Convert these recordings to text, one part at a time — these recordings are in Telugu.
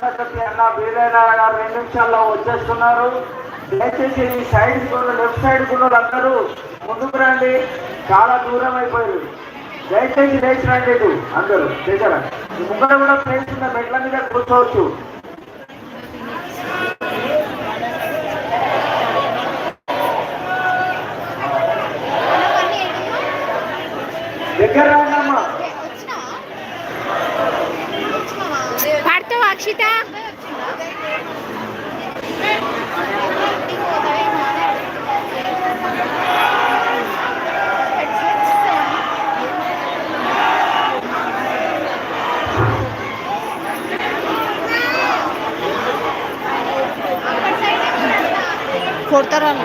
ఆశాశక్తి అన్న వీరేనారాయణ గారు రెండు నిమిషాల్లో వచ్చేస్తున్నారు. దయచేసి ఈ సైడ్ కూడా లెఫ్ట్ సైడ్ కూడా అందరూ ముందుకు రండి. చాలా దూరం అయిపోయారు దయచేసి లేచి రండి ఇటు అందరూ. చేశారా? ఈ కూడా ప్లేస్ ఉన్న మెట్ల మీద కూర్చోవచ్చు. దగ్గర ঈশিতা cortaron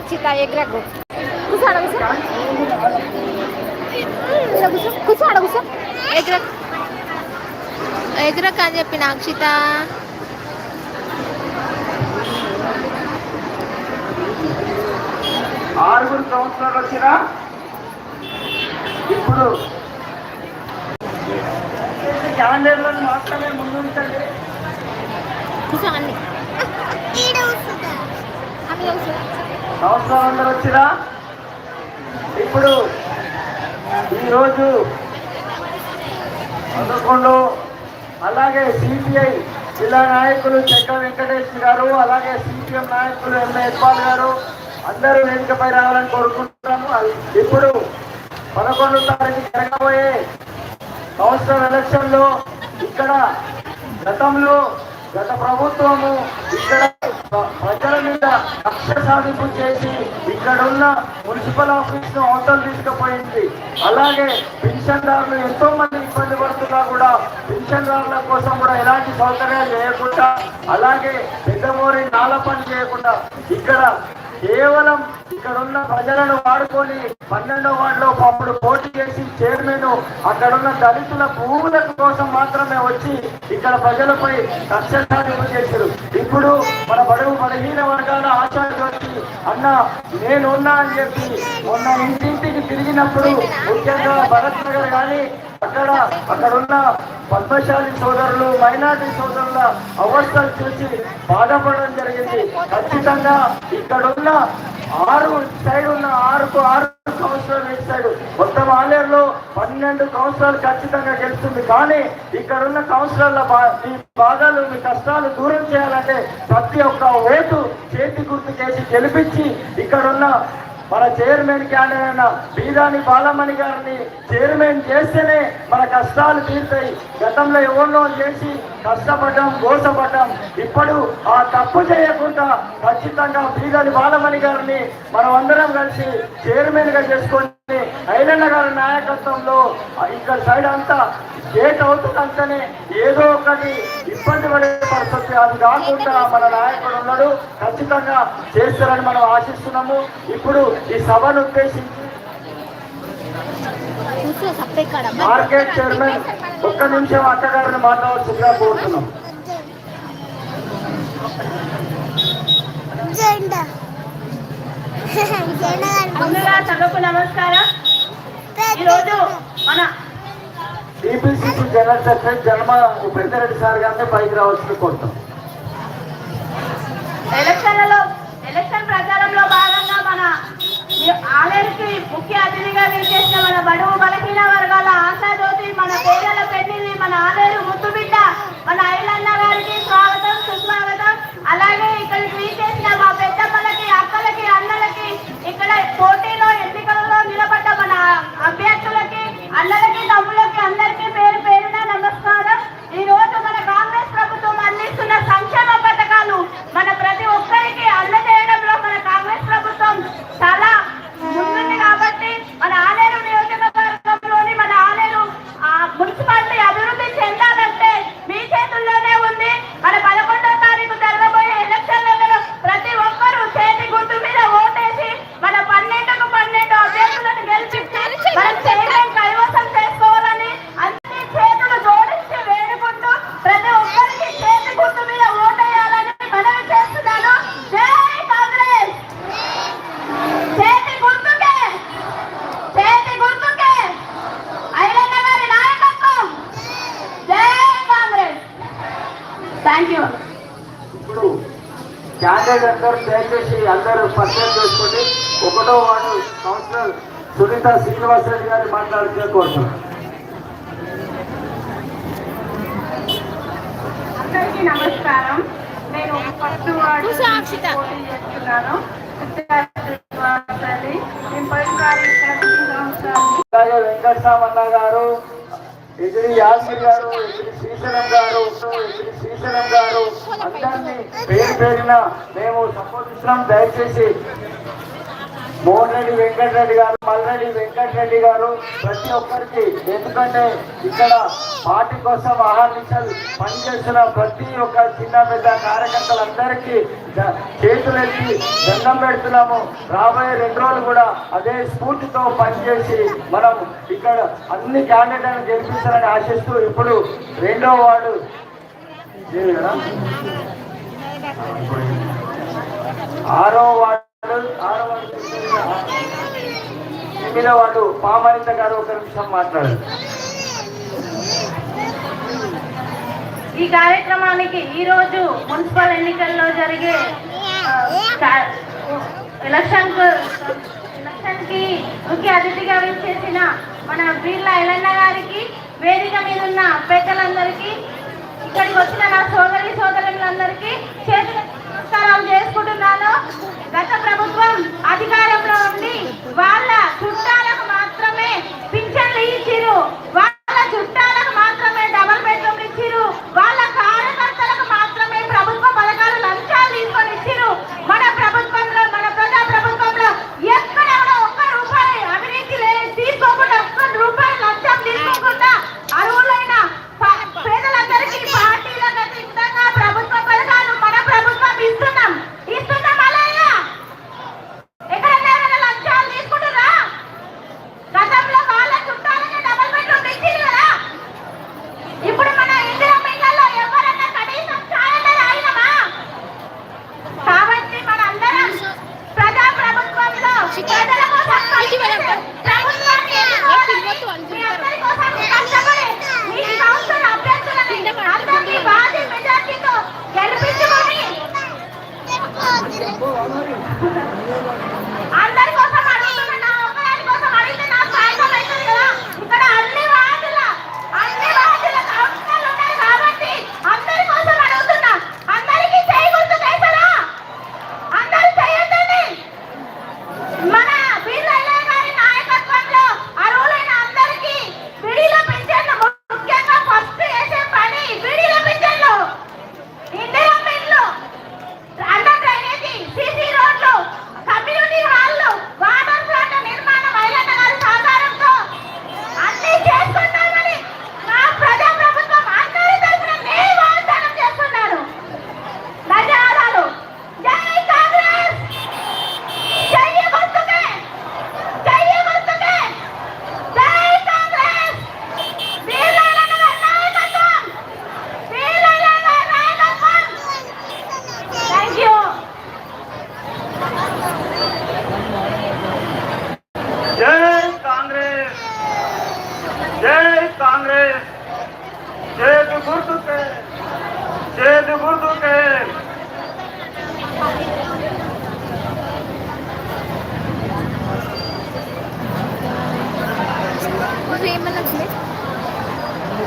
అక్షిత ఎగ్రకు కూర్చో ఆడ కూర్చో ఇక్కడ కూర్చో కూర్చో ఎగ్రక్ అని చెప్పిన అక్షిత ఆరుగురు సంవత్సరాలు వచ్చినా? ఇప్పుడు క్యాలెండర్లో మాత్రమే ముందు ఉంచండి సంవత్సరం అందరూ వచ్చినా ఇప్పుడు ఈరోజు పదకొండు అలాగే సిపిఐ జిల్లా నాయకులు చెక్క వెంకటేష్ గారు అలాగే సిపిఎం నాయకులు ఎంఏ ఇక్బాల్ గారు అందరూ వేదికపై రావాలని కోరుకుంటున్నాము. ఇప్పుడు పదకొండు తారీఖు జరగబోయే సంవత్సరం ఎలక్షన్లో ఇక్కడ గతంలో గత ప్రభుత్వము ఇక్కడ ప్రజల మీద కక్ష సాధింపు చేసి ఇక్కడ ఉన్న మున్సిపల్ ఆఫీస్ను అవతల తీసుకుపోయింది. అలాగే పెన్షన్దారులు ఎంతో మంది ఇబ్బంది పడుతున్నా కూడా పెన్షన్దారుల కోసం కూడా ఎలాంటి సౌకర్యాలు చేయకుండా అలాగే పెద్దమూరి నాల పని చేయకుండా ఇక్కడ కేవలం ఇక్కడున్న ప్రజలను వాడుకొని పన్నెండో వార్డులో అప్పుడు పోటీ చేసి చైర్మన్ అక్కడున్న దళితుల భూముల కోసం మాత్రమే వచ్చి ఇక్కడ ప్రజలపై కక్ష చేశారు. ఇప్పుడు మన బడుగు బలహీన వర్గాల ఆశాజ్యోతి అన్న నేనున్నా అని చెప్పి మొన్న ఇంటింటికి తిరిగినప్పుడు ముఖ్యంగా భరత్ నగర్ కానీ అక్కడ అక్కడున్న పద్మశాలి సోదరులు మైనార్టీ సోదరుల అవస్థలు చూసి బాధపడడం జరిగింది. ఖచ్చితంగా ఇక్కడున్న ఆరు సైడ్ ఉన్న ఆరుకు ఆరు కౌన్సిలర్ వేస్తాడు మొత్తం ఆలేరులో పన్నెండు కౌన్సిలర్లు ఖచ్చితంగా గెలుస్తుంది. కానీ ఇక్కడ ఉన్న కౌన్సిలర్ల బా- మీ బాధలు మీ కష్టాలు దూరం చేయాలంటే ప్రతి ఒక్క ఓటు చేతి గుర్తు చేసి గెలిపించి ఇక్కడ ఉన్న మన చైర్మన్ క్యాండిడేట్ అయిన బీదాని బాలమణి గారిని చైర్మన్ చేస్తేనే మన కష్టాలు తీరుతాయి. గతంలో ఎవరినో చేసి కష్టపడ్డాం గోసపడ్డాం ఇప్పుడు ఆ తప్పు చేయకుండా ఖచ్చితంగా బీదాని బాలమణి గారిని మనం అందరం కలిసి చైర్మన్గా చేసుకొని ఐలన్న గారి నాయకత్వంలో ఇక్కడ సైడ్ అంతా గేట్ అవుతుందంటేనే ఏదో ఒకటి ఇబ్బంది పడే పరిస్థితి. అది కాకుండా మన నాయకుడు ఉన్నాడు ఖచ్చితంగా చేస్తారని మనం ఆశిస్తున్నాము. ఇప్పుడు ఈ సభను ఉద్దేశించి మార్కెట్ చైర్మన్ ఒక్క నిమిషం అక్కగారిని మాట్లాడాల్సిందిగా కోరుతున్నాం. ముందుగా సభకు నమస్కారం. ఈరోజు మన టీపీసీసీ జనరల్ సెక్రటరీ జన్మ పెద్దారెడ్డి సార్ గారిని పైకి రావాల్సింది కోరుతాం. ఎలక్షన్లలో ఎలక్షన్ ప్రచారంలో భాగంగా మన ఈ ఆలయానికి ముఖ్య అతిథిగా విచ్చేసిన మన బడుగు బలహీన వర్గాల ఆశాజ్యోతి మన పేదల పెళ్ళి మన ఆలయం ముద్దుబిడ్డ మన ఐలన్న గారికి స్వాగతం సుస్వాగతం అలాగే ఇక్కడికి విచ్చేసిన మా పెద్దమ్మలకి అక్కలకి అన్నలకి ఇక్కడ పోటీలో ఎన్నికలలో నిలబడ్డ మన అభ్యర్థులకి అన్నలకి తమ్ములకి అందరికీ పేరు పేరున నమస్కారం ఈ రోజు మన కాంగ్రెస్ ప్రభుత్వం అందిస్తున్న సంక్షేమ పథకాలు మన ప్రతి ఒక్కరికి అందజేయడంలో మన కాంగ్రెస్ ప్రభుత్వం చాలా ముందుంది కాబట్టి మన ఆలేరు నియోజకవర్గంలోని మన ఆలేరు ఆ, మున్సిపాలిటీ అభివృద్ధి చెందాలంటే మీ చేతుల్లోనే ఉంది మన పదకొండో తారీఖు జరగబోయే ఎలక్షన్లలో ప్రతి ఒక్కరూ చేతి గుర్తు మీద ఓటేసి మన పన్నెండుకు పన్నెండు అభ్యర్థులను గెలిపించి మనం చైర్మన్ కైవసం చేసుకోవాలని అన్ని చేతులు జోడించి వేడుకుంటూ ప్రతి ఒక్కరికి చేతి గుర్తు మీద ఓటేయాలని మనవి చేస్తున్నాను జై కాంగ్రెస్ చేతి గుర్తుకే చేతి గుర్తుకే ఐలన్న గారి నాయకత్వం జై కాంగ్రెస్ థ్యాంక్ యూ ఇప్పుడు క్యాండిడేట్ అందరూ దయచేసి అందరూ పరిచయం చేసుకొని ఒకటో వాడు కౌన్సిలర్ సునీత శ్రీనివాసరెడ్డి గారి మాట్లాడితే కోరుతున్నాం. అందరికీ నమస్కారం. నేను ఫస్ట్. పోటీ చేస్తున్నాను. అలాగే వెంకటరామన్న గారు ఎదిరి యాసిర్ గారు ఎదిరి శ్రీశైలం గారు ఎదిరి శ్రీశైలం గారు అందరినీ పేరు పేరున మేము సంబోధిస్తున్నాం దయచేసి మోహన్ రెడ్డి వెంకటరెడ్డి గారు మల్రెడ్డి వెంకటరెడ్డి గారు ప్రతి ఒక్కరికి ఎందుకంటే ఇక్కడ పార్టీ కోసం ఆహార్నిశలు పనిచేస్తున్న ప్రతి ఒక్క చిన్న పెద్ద కార్యకర్తలందరికీ చేతులెత్తి దండం పెడుతున్నాము రాబోయే రెండు రోజులు కూడా అదే స్ఫూర్తితో పనిచేసి మనం ఇక్కడ అన్ని క్యాండిడేట్లను గెలిపిస్తారని ఆశిస్తూ ఇప్పుడు రెండో వార్డు కదా? ఆరో వాడు ఆరో వాడు ఎనిమిదో వార్డు పామరిత గారు ఒక నిమిషం మాట్లాడారు ఈ కార్యక్రమానికి ఈ రోజు మున్సిపల్ ఎన్నికల్లో జరిగే ఎలక్షన్ ఎలక్షన్కి ముఖ్య అతిథిగా విచ్చేసిన మన వీళ్ళ ఎలన్న గారికి వేదిక మీద ఉన్న పెద్దలందరికీ ఇక్కడికి వచ్చిన నా సోదరి సోదరులందరికీ చేతుల నమస్కారాలు చేసుకుంటున్నాను. గత ప్రభుత్వం అధికారంలో ఉండి వాళ్ళ చుట్టాలకు మాత్రమే పింఛన్లు ఇచ్చిరు. వాళ్ళ చుట్టాలు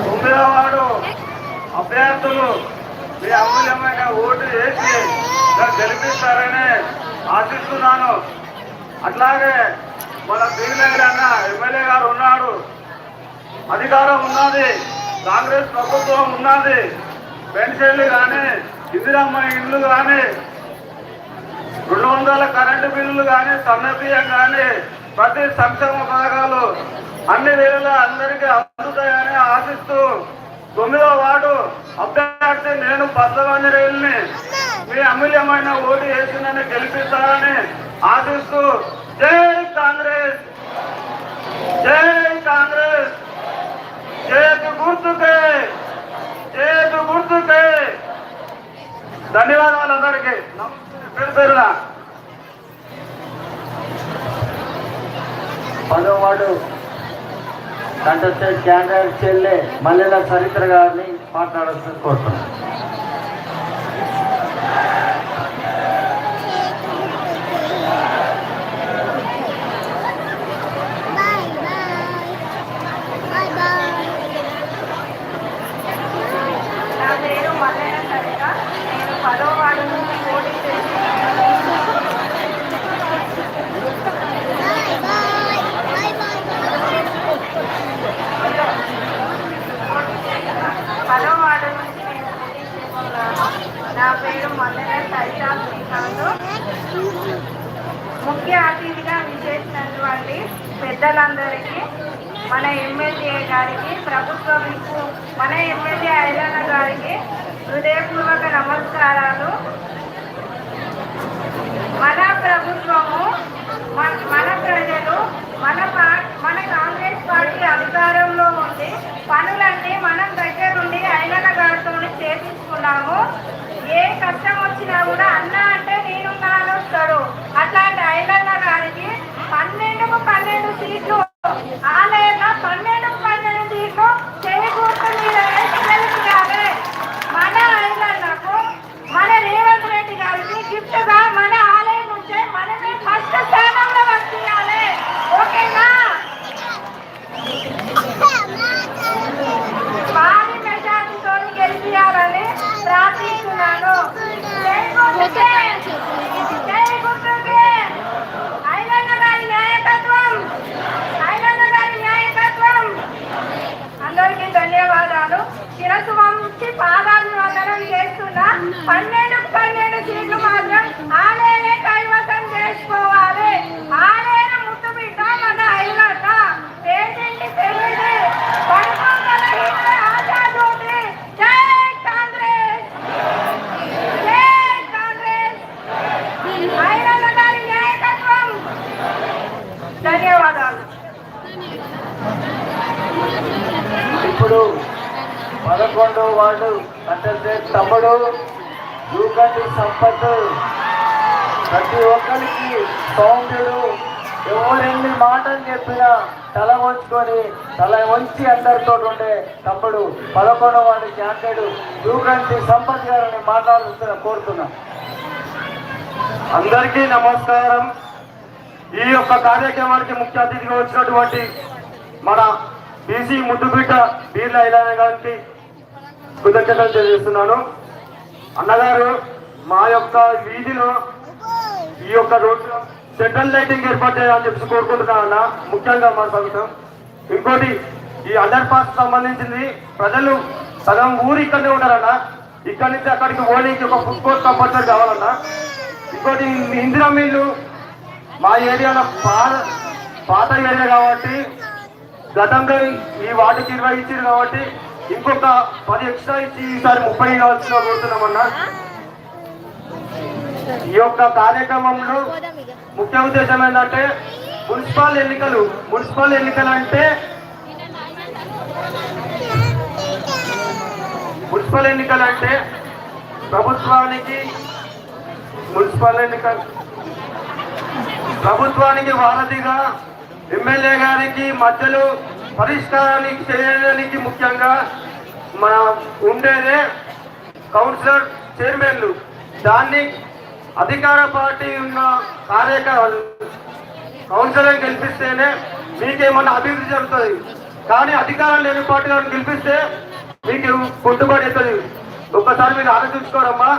నువ్వు అభ్యర్థులు మీ అమూల్యమైన ఓటు వేసి గెలిపిస్తారని ఆశిస్తున్నాను. అట్లాగే మన బీర్నగర్ అన్న ఎమ్మెల్యే గారు ఉన్నాడు. అధికారం ఉన్నది కాంగ్రెస్ ప్రభుత్వం ఉన్నది. పెన్షన్లు కానీ ఇందిరమ్మ ఇండ్లు కానీ రెండు వందల కరెంటు బిల్లులు కానీ సన్న కానీ ప్రతి సంక్షేమ పథకాలు అన్ని వేళలా అందరికీ అందుతాయని ఆశిస్తూ తొమ్మిదో వార్డు అభ్యర్థి నేను పద్మవంజరేళ్ళని మీ అమూల్యమైన ఓటు వేసి నన్ను గెలిపిస్తారని ఆశిస్తూ జై కాంగ్రెస్! జై కాంగ్రెస్! చేతి గుర్తుకే! చేతి గుర్తుకే! ధన్యవాదాలు అందరికీ. నమస్తే. పేరు పేరున. పదో వాడు కంటే క్యాండిడేట్ చెల్లె మల్లెల చరిత్ర గారిని మాట్లాడాల్సిన కోరుతున్నాను బాయ్ బాయ్ బాయ్ బాయ్ నా పేరు మల్లయ్య సరిత నేను పదో వార్డు నుంచి పోటీ చేసి బాయ్ బాయ్ బాయ్ పదో వార్డు నుంచి నేను పోటీ చేస్తున్నాను నా పేరు మల్లయ్య సరిత ముఖ్య అతిథిగా విజయించినటువంటి పెద్దలందరికీ మన ఎమ్మెల్యే గారికి ప్రభుత్వ విప్పు మన ఎమ్మెల్యే ఐలన్న గారికి హృదయపూర్వక నమస్కారాలు. మన ప్రభుత్వము మన మన ప్రజలు మన మన కాంగ్రెస్ పార్టీ అధికారంలో ఉండి పనులన్నీ మనం దగ్గరుండి ఐలన్న గారితో చేపించుకున్నాము. ఏ కష్టం వచ్చినా కూడా అన్న అంటే నేనున్నాను వస్తాడు అట్లాంటి ఐలన్న గారికి పన్నెండుకు పన్నెండు సీట్లు. ఆలయంలో పన్నెండుకు పన్నెండు సీట్లు చేకూర్చు మీద వేసి గెలిపించాలి. మన ఐలన్నకు మన రేవంత్ రెడ్డి గారికి గిఫ్ట్గా మన ఆలయం నుంచే మనమే ఫస్ట్ స్థానంలో వచ్చేయాలి ఓకేనా భారీ మెజార్టీతో గెలిపించాలని ప్రార్థిస్తున్నాను జై గుర్తుకే! జై గుర్తుకే! ఐలన్న గారి నాయకత్వం ఐలన్న గారి నాయకత్వం అందరికీ ధన్యవాదాలు శిరస్సు వంచి పాదాభివందనం చేస్తున్నా పన్నెండు పన్నెండు సీట్లు మాత్రం ఆలయనే కైవసం చేసుకోవాలి ఆలయన ముద్దు బిడ్డ మన ఐలన్న పేదింటి పెళ్ళి పడుకోగల ఆశాజ్యోతి జై కాంగ్రెస్ జై కాంగ్రెస్ ఐలన్న గారి నాయకత్వం ధన్యవాదాలు ఇప్పుడు పదకొండు వాడు అంటే తమ్ముడు దూకంటి సంపత్ ప్రతి ఒక్కరికి సౌమ్యుడు. ఎవరెన్ని మాటలు చెప్పినా తల వంచుకొని తల వంచి అందరితో ఉండే తమ్ముడు పదకొండు వాడి జాకెడు దూకంటి సంపత్ గారిని మాట్లాడుతున్నా కోరుతున్నా. అందరికీ నమస్కారం. ఈ యొక్క కార్యక్రమానికి ముఖ్య అతిథిగా వచ్చినటువంటి మన బీసీ ముద్దుబిడ్డ బీర్ల ఐలాన గారికి కృతజ్ఞతలు తెలియజేస్తున్నాను. అన్నగారు మా యొక్క వీధిలో ఈ యొక్క రోడ్లో సెంట్రల్ లైటింగ్ ఏర్పాటు చేయాలని చెప్పి కోరుకుంటున్నాను అన్న. ముఖ్యంగా మా సొంతం ఇంకోటి ఈ అండర్ పాస్ సంబంధించింది ప్రజలు సగం ఊరు ఇక్కడనే ఉంటారన్న. ఇక్కడి నుంచి అక్కడికి ఓడికి ఒక ఫుడ్ కోర్ట్ కంపల్సరీ కావాలన్నా. ఇంకోటి ఇందిరా మిల్లు మా ఏరియాలో పాత పాత ఏరియా కాబట్టి గతంలో ఈ వాటికి నిర్వహించారు కాబట్టి ఇంకొక పది ఎక్స్ట్రా ఇచ్చి ఈసారి ముప్పై కావాల్సిన కోరుతున్నామన్నా. ఈ యొక్క కార్యక్రమంలో ముఖ్య ఉద్దేశం ఏంటంటే మున్సిపల్ ఎన్నికలు మున్సిపల్ ఎన్నికలు అంటే మున్సిపల్ ఎన్నికలు అంటే ప్రభుత్వానికి మున్సిపల్ ఎన్నికలు. ప్రభుత్వానికి వారధిగా ఎమ్మెల్యే గారికి మధ్యలో పరిష్కారానికి చేయడానికి ముఖ్యంగా మన ఉండేదే కౌన్సిలర్ చైర్మన్లు. దాన్ని అధికార పార్టీ ఉన్న కార్యకర్తలు కౌన్సిలర్ గెలిపిస్తేనే మీకేమన్నా అభివృద్ధి జరుగుతుంది. కానీ అధికారం లేని పార్టీ వాళ్ళని గెలిపిస్తే మీకు కొట్టుబడి అవుతుంది. ఒక్కసారి మీరు ఆలోచించుకోరమ్మా.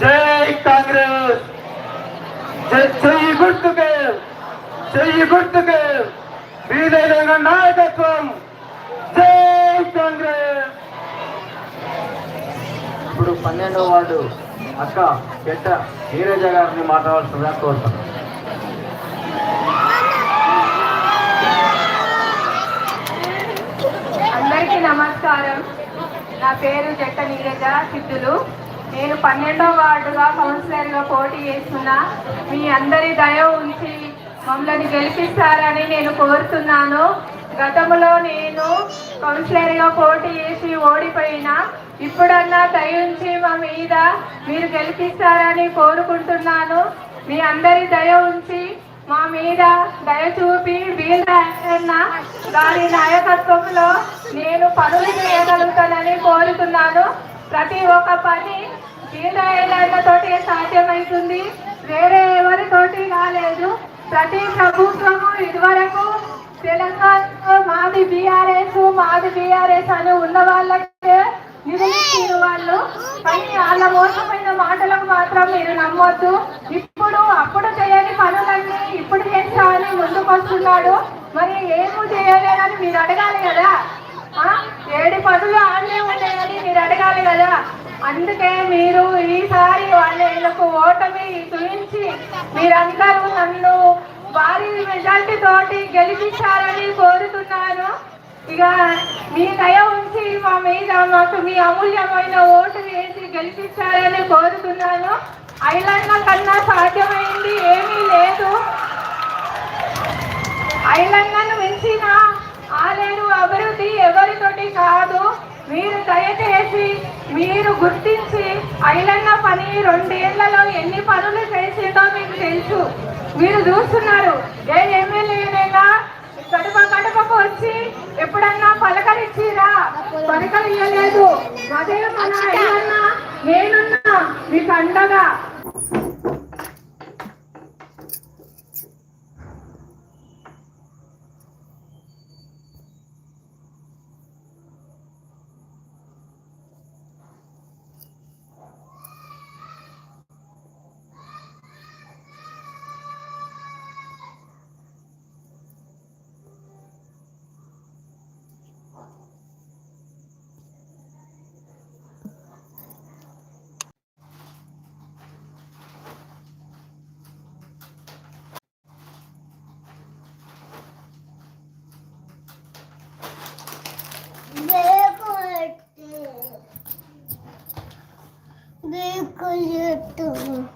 జై కాంగ్రెస్. జై- గుర్తుకే. చెయ్యి గుర్తుకే వీలైన నాయకత్వం. జై కాంగ్రెస్. ఇప్పుడు పన్నెండవ వార్డు అక్క గెట్ట నీరజ గారిని మాట్లాడాల్సిందిగా కోరుతున్నాను అందరికీ నమస్కారం. నా పేరు జట్ట నీరజ సిద్ధులు నేను పన్నెండో వార్డుగా కౌన్సిలర్గా పోటీ చేస్తున్నా మీ అందరి దయ ఉంచి మమ్మల్ని గెలిపిస్తారని నేను కోరుతున్నాను. గతంలో నేను కౌన్సిలర్గా పోటీ చేసి ఓడిపోయినా ఇప్పుడన్నా దయ ఉంచి మా మీద మీరు గెలిపిస్తారని కోరుకుంటున్నాను. మీ అందరి దయ ఉంచి మా మీద దయ చూపి వీళ్ళ గారి నాయకత్వంలో నేను పనులు చేయగలుగుతానని కోరుతున్నాను. ప్రతి ఒక్క పని తోటి సాధ్యమవుతుంది. వేరే ఎవరితోటి కాలేదు. ప్రతి ప్రభుత్వము ఇదివరకు తెలంగాణలో మాది బీఆర్ఎస్ మాది బీఆర్ఎస్ అని ఉన్న వాళ్ళకే నిధులు వాళ్ళు. కానీ వాళ్ళ మోసమైన మాటలకు మాత్రం మీరు నమ్మొద్దు. ఇప్పుడు అప్పుడు చేయని పనులన్నీ ఇప్పుడు చేస్తామని ముందుకొస్తున్నాడు మరి ఏమీ చేయలేదని మీరు అడగాలి కదా? ఏడు పనులు ఆడనే ఉన్నాయని మీరు అడగాలి కదా? అందుకే మీరు ఈసారి నాకు ఓటమి చూపించి మీరందరూ నన్ను భారీ మెజార్టీ తోటి గెలిపించారని కోరుతున్నాను. ఇక మీ దయ ఉంచి మా మీద మాకు మీ అమూల్యమైన ఓటు వేసి గెలిపించాలని కోరుతున్నాను. ఐలాండ్ కన్నా సాధ్యమైంది ఏమీ లేదు. ఐలంగాను మించిన ఆలేరు అభివృద్ధి ఎవరితోటి కాదు. మీరు దయచేసి మీరు గుర్తించి ఐలన్న పని రెండేళ్ళలో ఎన్ని పనులు చేసిందో మీకు తెలుసు. మీరు చూస్తున్నారు ఏ ఎమ్మెల్యేనైనా కడుప కడుపకు వచ్చి ఎప్పుడన్నా పలకరించిరా పలకరియలేదు అదే మన ఐలన్న నేనున్నా మీకు అండగా. Ютуб.